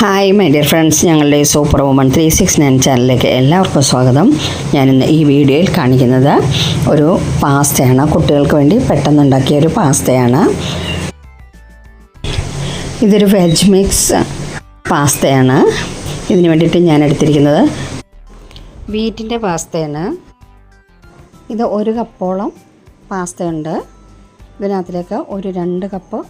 Hi my dear friends ഞങ്ങളുടെ super woman three six nine ചാനലിലേക്ക് എല്ലാവർക്കും സ്വാഗതം. ഞാനിന്ന് ഈ വീഡിയോയിൽ കാണിക്കുന്നത് ഒരു പാസ്തയാണ്. കുട്ടികൾക്ക് വേണ്ടി പെട്ടെന്ന് ഉണ്ടാക്കിയ ഒരു പാസ്തയാണ്. ഇതൊരു വെജ് മിക്സ് പാസ്തയാണ്. ഇതിന് വേണ്ടിയിട്ട് ഞാൻ എടുത്തിരിക്കുന്നത് വീറ്റിന്റെ പാസ്തയാണ്. ഇത് ഒരു കപ്പോളം പാസ്തയുണ്ട്. ഇതിനകത്തിലേക്ക് ഒരു രണ്ട് കപ്പ്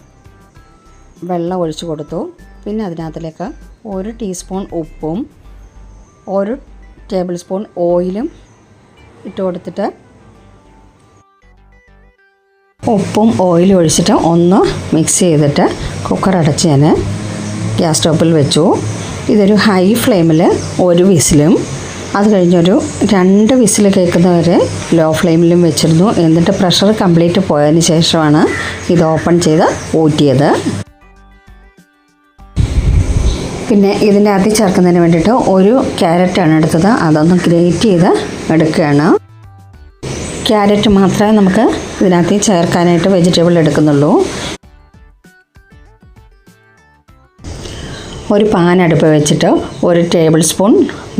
വെള്ളം ഒഴിച്ചു കൊടുത്തു. പിന്നെ അതിനകത്തിലേക്ക് ഒരു ടീസ്പൂൺ ഉപ്പും ഒരു ടേബിൾ സ്പൂൺ ഓയിലും ഇട്ട് കൊടുത്തിട്ട് ഉപ്പും ഓയിലും ഒഴിച്ചിട്ട് ഒന്ന് മിക്സ് ചെയ്തിട്ട് കുക്കർ അടച്ച് ഞാൻ ഗ്യാസ് സ്റ്റോപ്പിൽ വെച്ചു. ഇതൊരു ഹൈ ഫ്ലെയിമിൽ ഒരു വിസിലും അത് കഴിഞ്ഞൊരു രണ്ട് വിസിൽ കേൾക്കുന്നവരെ ലോ ഫ്ലെയിമിലും വെച്ചിരുന്നു. എന്നിട്ട് പ്രഷർ കംപ്ലീറ്റ് പോയതിന് ശേഷമാണ് ഇത് ഓപ്പൺ ചെയ്ത് ഊറ്റിയത്. പിന്നെ ഇതിന്റെ അകത്ത് ചേർക്കുന്നതിന് വേണ്ടിയിട്ട് ഒരു ക്യാരറ്റാണ് എടുത്തത്. അതൊന്ന് ഗ്രേറ്റ് ചെയ്ത് എടുക്കുകയാണ്. ക്യാരറ്റ് മാത്രമേ നമുക്ക് ഇതിനകത്ത് ചേർക്കാനായിട്ട് വെജിറ്റബിൾ എടുക്കുന്നുള്ളൂ. ഒരു പാൻ അടുപ്പ് വെച്ചിട്ട് ഒരു ടേബിൾ സ്പൂൺ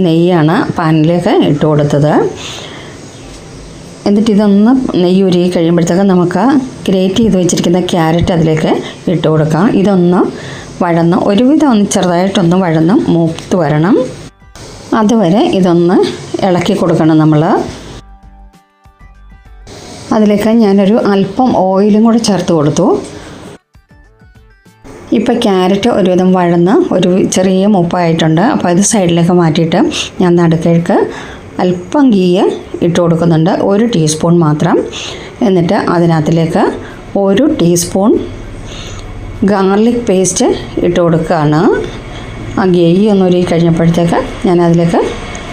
നെയ്യാണ് പാനിലേക്ക് ഇട്ട് കൊടുത്തത്. എന്നിട്ട് ഇതൊന്ന് നെയ്യ് ഉരുകി കഴിയുമ്പോഴത്തേക്ക് നമുക്ക് ഗ്രേറ്റ് ചെയ്ത് വെച്ചിരിക്കുന്ന ക്യാരറ്റ് അതിലേക്ക് ഇട്ട് കൊടുക്കാം. ഇതൊന്ന് വഴന്ന് ഒരുവിധം ഒന്ന് ചെറുതായിട്ടൊന്ന് വഴന്ന് മൂത്ത് വരണം. അതുവരെ ഇതൊന്ന് ഇളക്കി കൊടുക്കണം നമ്മൾ അതിലേക്ക് ഞാനൊരു അല്പം ഓയിലും കൂടെ ചേർത്ത് കൊടുത്തു. ഇപ്പോൾ ക്യാരറ്റ് ഒരുവിധം വഴന്ന് ഒരു ചെറിയ മൂപ്പായിട്ടുണ്ട്. അപ്പോൾ ഇത് സൈഡിലേക്ക് മാറ്റിയിട്ട് ഞാൻ നടുക്കേക്ക് അല്പം ഗീയ് ഇട്ട് കൊടുക്കുന്നുണ്ട്. ഒരു ടീസ്പൂൺ മാത്രം. എന്നിട്ട് അതിനകത്തിലേക്ക് ഒരു ടീസ്പൂൺ ഗാർലിക് പേസ്റ്റ് ഇട്ട് കൊടുക്കുകയാണ്. ആ ഗെയ്യ് ഒന്ന് ഉരുകി കഴിഞ്ഞപ്പോഴത്തേക്ക് ഞാൻ അതിലേക്ക്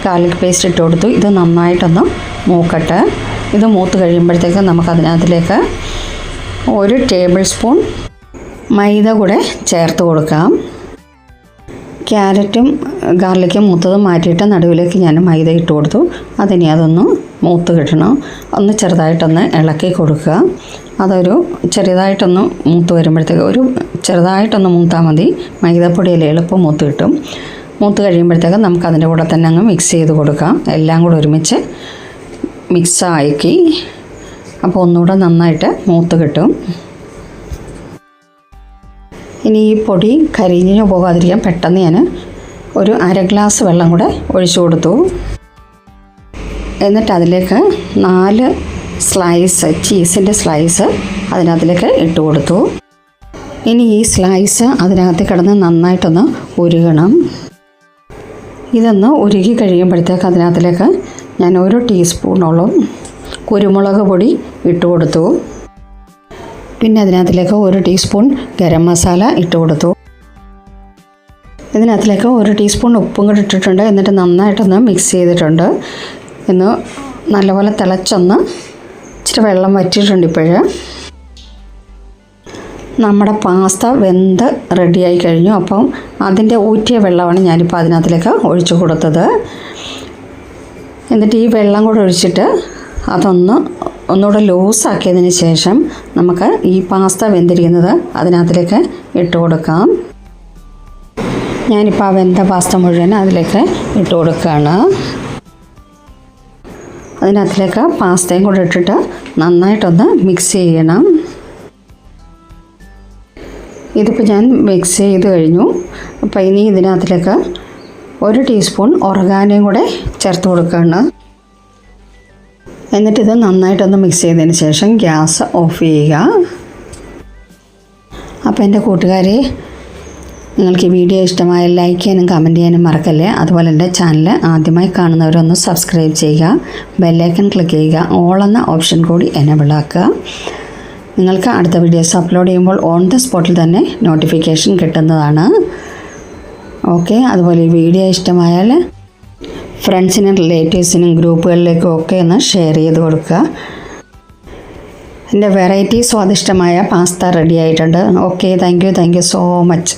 ഗാർലിക് പേസ്റ്റ് ഇട്ട് കൊടുത്തു. ഇത് നന്നായിട്ടൊന്ന് മൂക്കട്ടെ. ഇത് മൂത്ത് കഴിയുമ്പോഴത്തേക്ക് നമുക്ക് അതിനകത്തിലേക്ക് ഒരു ടേബിൾ സ്പൂൺ മൈദ കൂടെ ചേർത്ത് കൊടുക്കാം. ക്യാരറ്റും ഗാർലിക്കും മൂത്തതും മാറ്റിയിട്ട് നടുവിലേക്ക് ഞാൻ മൈദ ഇട്ട് കൊടുത്തു. അതിനി അതൊന്ന് മൂത്ത് കിട്ടണം. ഒന്ന് ചെറുതായിട്ടൊന്ന് ഇളക്കി കൊടുക്കുക. അതൊരു ചെറുതായിട്ടൊന്ന് മൂത്ത് വരുമ്പോഴത്തേക്ക് ഒരു ചെറുതായിട്ടൊന്ന് മൂത്താൽ മതി. മൈദപ്പൊടിയിൽ എളുപ്പം മൂത്ത് കിട്ടും. മൂത്ത് കഴിയുമ്പോഴത്തേക്ക് നമുക്ക് അതിന്റെ കൂടെ തന്നെ അങ്ങ് മിക്സ് ചെയ്ത് കൊടുക്കാം. എല്ലാം കൂടെ ഒരുമിച്ച് മിക്സ് ആക്കി. അപ്പോൾ ഒന്നുകൂടെ നന്നായിട്ട് മൂത്ത് കിട്ടും. ഇനി ഈ പൊടി കരിഞ്ഞു പോകാതിരിക്കാൻ പെട്ടെന്ന് ഞാൻ ഒരു അര ഗ്ലാസ് വെള്ളം കൂടെ ഒഴിച്ചു കൊടുത്തു. എന്നിട്ട് അതിലേക്ക് നാല് സ്ലൈസ് ചീസിന്റെ സ്ലൈസ് അതിനകത്തിലേക്ക് ഇട്ട് കൊടുത്തു. ഇനി ഈ സ്ലൈസ് അതിനകത്ത് കിടന്ന് നന്നായിട്ടൊന്ന് ഉരുകണം. ഇതൊന്ന് ഉരുകി കഴിയുമ്പോഴത്തേക്ക് അതിനകത്തിലേക്ക് ഞാൻ ഒരു ടീസ്പൂണോളം കുരുമുളക് പൊടി ഇട്ട് കൊടുത്തു. പിന്നെ അതിനകത്തിലേക്ക് ഒരു ടീസ്പൂൺ ഗരം മസാല ഇട്ട് കൊടുത്തു. ഇതിനകത്തിലേക്ക് ഒരു ടീസ്പൂൺ ഉപ്പും കൂടി ഇട്ടിട്ടുണ്ട്. എന്നിട്ട് നന്നായിട്ടൊന്ന് മിക്സ് ചെയ്തിട്ടുണ്ട്. ഇന്ന് നല്ലപോലെ തിളച്ചൊന്ന് ഇച്ചിരി വെള്ളം വറ്റിയിട്ടുണ്ട് ഇപ്പോഴ്. നമ്മുടെ പാസ്ത വെന്ത് റെഡിയായി കഴിഞ്ഞു. അപ്പം അതിന്റെ ഊറ്റിയ വെള്ളമാണ് ഞാനിപ്പോൾ അതിനകത്തിലേക്ക് ഒഴിച്ചു കൊടുത്തത്. എന്നിട്ട് ഈ വെള്ളം കൂടെ ഒഴിച്ചിട്ട് അതൊന്ന് ഒന്നുകൂടെ ലൂസാക്കിയതിന് ശേഷം നമുക്ക് ഈ പാസ്ത വെന്തിരിക്കുന്നത് അതിനകത്തിലേക്ക് ഇട്ട് കൊടുക്കാം. ഞാനിപ്പോൾ ആ വെന്ത പാസ്ത മുഴുവൻ അതിലേക്ക് ഇട്ട് കൊടുക്കുകയാണ്. അതിനകത്തിലേക്ക് പാസ്തയും കൂടെ ഇട്ടിട്ട് നന്നായിട്ടൊന്ന് മിക്സ് ചെയ്യണം. ഇതിപ്പോൾ ഞാൻ മിക്സ് ചെയ്ത് കഴിഞ്ഞു. അപ്പോൾ ഇനി ഇതിനകത്തിലേക്ക് ഒരു ടീസ്പൂൺ ഒറഗാനയും കൂടെ ചേർത്ത് കൊടുക്കുകയാണ്. എന്നിട്ടിത് നന്നായിട്ടൊന്ന് മിക്സ് ചെയ്തതിന് ശേഷം ഗ്യാസ് ഓഫ് ചെയ്യുക. അപ്പോൾ എന്റെ കൂട്ടുകാരെ നിങ്ങൾക്ക് ഈ വീഡിയോ ഇഷ്ടമായ ലൈക്ക് ചെയ്യാനും കമന്റ് ചെയ്യാനും മറക്കല്ലേ? അതുപോലെ എന്റെ ചാനൽ ആദ്യമായി കാണുന്നവരൊന്ന് സബ്സ്ക്രൈബ് ചെയ്യുക. ബെല്ലൈക്കൺ ക്ലിക്ക് ചെയ്യുക. ഓൾ എന്ന ഓപ്ഷൻ കൂടി എനേബിൾ ആക്കുക. നിങ്ങൾക്ക് അടുത്ത വീഡിയോസ് അപ്ലോഡ് ചെയ്യുമ്പോൾ ഓൺ ദ സ്പോട്ടിൽ തന്നെ നോട്ടിഫിക്കേഷൻ കിട്ടുന്നതാണ്. ഓക്കെ അതുപോലെ ഈ വീഡിയോ ഇഷ്ടമായാൽ ഫ്രണ്ട്സിനും റിലേറ്റീവ്സിനും ഗ്രൂപ്പുകളിലേക്കും ഒക്കെ ഒന്ന് ഷെയർ ചെയ്ത് കൊടുക്കുക. എന്റെ വെറൈറ്റി സ്വാദിഷ്ടമായ പാസ്ത റെഡി ആയിട്ടുണ്ട്. Okay thank you thank you so much